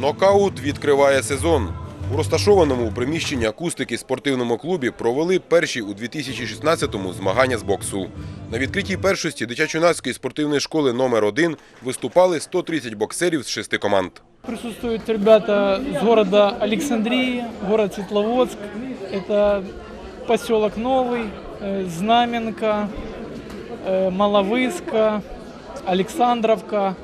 Нокаут відкриває сезон. У розташованому у приміщенні акустики спортивному клубі провели перші у 2016-му змагання з боксу. На відкритій першості дитячо-юнацької спортивної школи номер 1 виступали 130 боксерів з шести команд. Присутствуют ребята с города Александрии, город Светловодск. Это поселок Новый, э, Знаменка, э, Маловыска, Александровка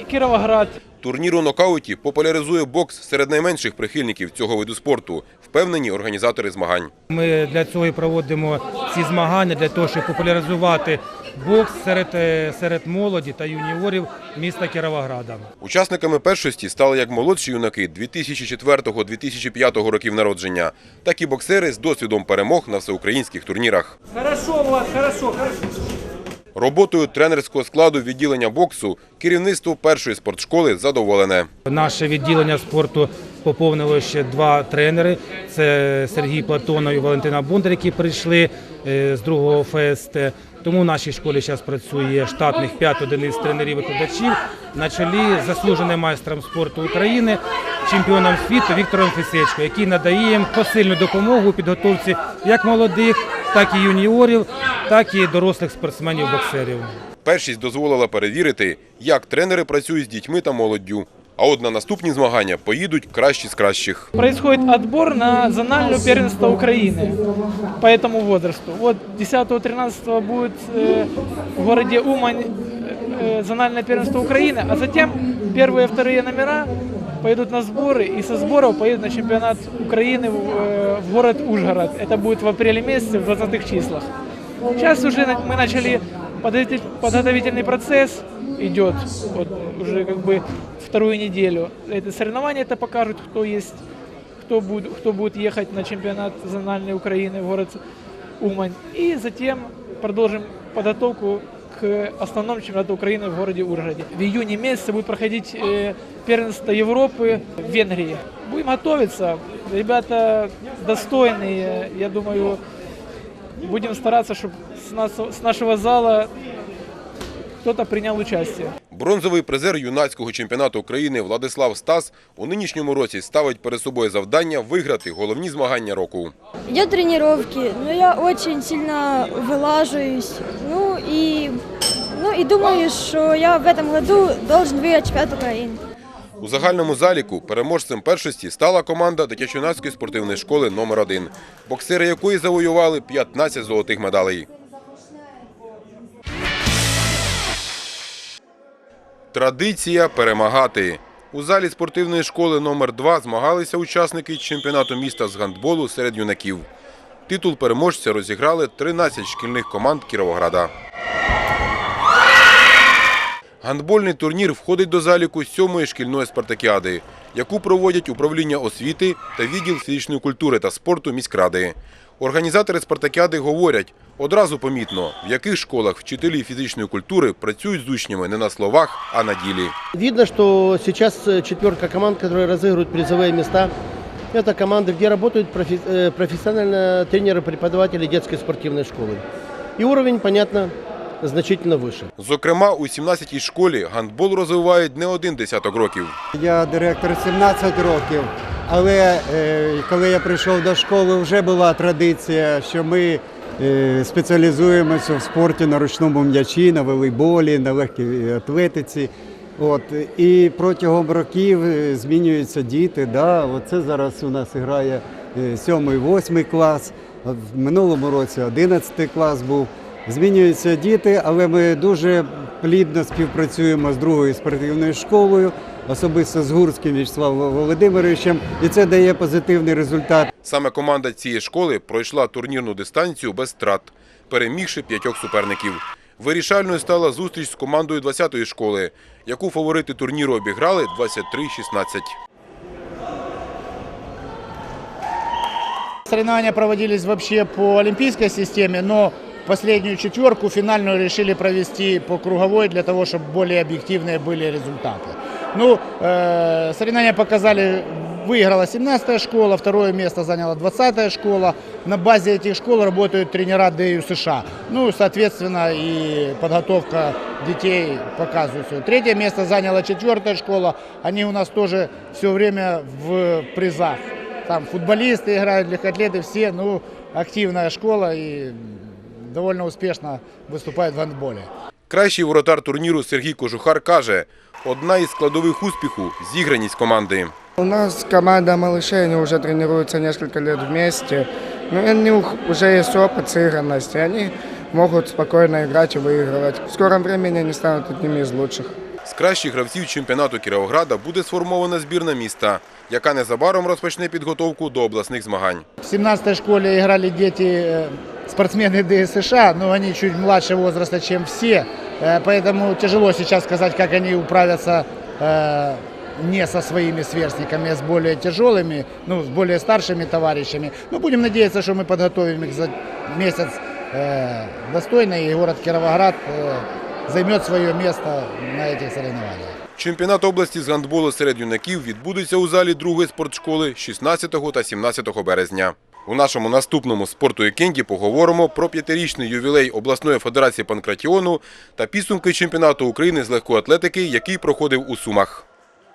и Кировоград. Турнір у нокауті популяризує бокс серед найменших прихильників цього виду спорту, впевнені організатори змагань. Ми для цього і проводимо ці змагання для того, щоб популяризувати бокс серед, е, серед молоді та юніорів міста Кіровограда. Учасниками першості стали як молодші юнаки 2004-2005 років народження, так і боксери з досвідом перемог на всеукраїнських турнірах. Хорошо, Влад, хорошо, хорошо. Роботою тренерського складу відділення боксу керівництво першої спортшколи задоволене. Наше відділення спорту поповнило ще два тренери. Це Сергій Платонов і Валентина Бондар, які прийшли е, з другого ФСТ. Тому в нашій школі зараз працює штатних 5 одиниць тренерів-викладачів на чолі з заслуженим майстром спорту України, чемпіоном світу Віктором Фісечко, який надає їм посильну допомогу у підготовці як молодих, так і юніорів, так і дорослих спортсменів-боксерів. Першість дозволила перевірити, як тренери працюють з дітьми та молоддю. А от на наступні змагання поїдуть кращі з кращих. Происходит отбор на зональное первенство Украины по этому возрасту. Вот 10-13 будет э, в городе Умань э, зональное первенство Украины, а затем первые и вторые номера пойдут на сборы и со сборов поедут на чемпионат Украины в, э, в город Ужгород. Это будет в апреле месяце в 20 числах. Сейчас уже мы начали подготовитель- подготовительный процесс идет вот уже как бы вторую неделю. Это соревнования это покажут, кто есть, кто будет, кто будет ехать на чемпионат зональной Украины в город Умань. И затем продолжим подготовку к основному чемпионату Украины в городе Ужгороде. В июне месяце будет проходить э, первенство Европы в Венгрии. Будем готовиться. Ребята достойные, я думаю, будем стараться, чтобы с, нас, с нашего зала кто-то принял участие. Бронзовий призер юнацького чемпіонату України Владислав Стас у нинішньому році ставить перед собою завдання виграти головні змагання року. Идет тренировки, но я очень сильно вылаживаюсь. Ну и, ну и думаю, что я в этом году должен выиграть чемпионат Украины. У загальному заліку переможцем першості стала команда дитячо-юнацької спортивної школи номер 1 боксери якої завоювали 15 золотих медалей. Традиція перемагати. У залі спортивної школи номер 2 змагалися учасники чемпіонату міста з гандболу серед юнаків. Титул переможця розіграли 13 шкільних команд Кіровограда. Гандбольний турнір входить до заліку сьомої шкільної спартакіади, яку проводять управління освіти та відділ фізичної культури та спорту міськради. Організатори спартакіади говорять, одразу помітно, в яких школах вчителі фізичної культури працюють з учнями не на словах, а на ділі. Видно, что сейчас э, четверка команд, которые разыгрывают призовые места, это команды, где работают профи- э, профессионально тренеры-преподаватели детской спортивной школы. И уровень, понятно, значительно выше. Зокрема, у 17-й школі гандбол розвивають не один десяток років. Я директор 17 років, але е, коли я прийшов до школи, вже була традиція, що ми е, спеціалізуємося в спорті на ручному м'ячі, на волейболі, на легкій атлетиці. От, і протягом років е, змінюються діти. Да, оце зараз у нас грає 7-8 клас, а в минулому році 11 клас був. Змінюються діти, але ми дуже плідно співпрацюємо з другою спортивною школою, особисто з Гурським Вячеславом Володимировичем, і це дає позитивний результат. Саме команда цієї школи пройшла турнірну дистанцію без втрат, перемігши п'ятьох суперників. Вирішальною стала зустріч з командою 20-ї школи, яку фаворити турніру обіграли 23-16. Соревнования проводились вообще по олимпийской системе, но последнюю четверку финальную решили провести по круговой для того, чтобы более объективные были результаты. Ну, э, соревнования показали Выиграла 17-я школа, второе место заняла 20-я школа. На базе этих школ работают тренера ДЮ США. Ну, соответственно, и подготовка детей показывает всё. Третье место заняла четвертая школа. Они у нас тоже все время в призах. Там футболисты играют, легкоатлеты, все, ну, активная школа и довольно успешно выступает в гандболе. Кращий воротар турніру Сергій Кожухар каже, одна із складових успіху – зіграність команди. У нас команда малышей, они уже тренируются несколько лет вместе. Ну, и у них уже есть опыт, сыгранность, и они могут спокойно играть и выигрывать. В скором времени они станут одними из лучших. З кращих гравців чемпіонату Кіровограда буде сформована збірна міста, яка незабаром розпочне підготовку до обласних змагань. В 17-й школе играли дети, э, спортсмены ДСШ, но они чуть младше возраста, чем все. Э, Поэтому тяжело сейчас сказать, как они управятся э, не со своими сверстниками, а с более тяжелыми, ну, с более старшими товарищами. Но будем надеяться, что мы подготовим их за месяц э, достойно, и город Кировоград займет свое место на этих соревнованиях. Чемпіонат області з гандболу серед юнаків відбудеться у залі другої спортшколи 16 та 17 березня. У нашому наступному спорту вікенді поговоримо про п'ятирічний ювілей обласної федерації панкратіону та підсумки чемпіонату України з легкої атлетики, який проходив у Сумах.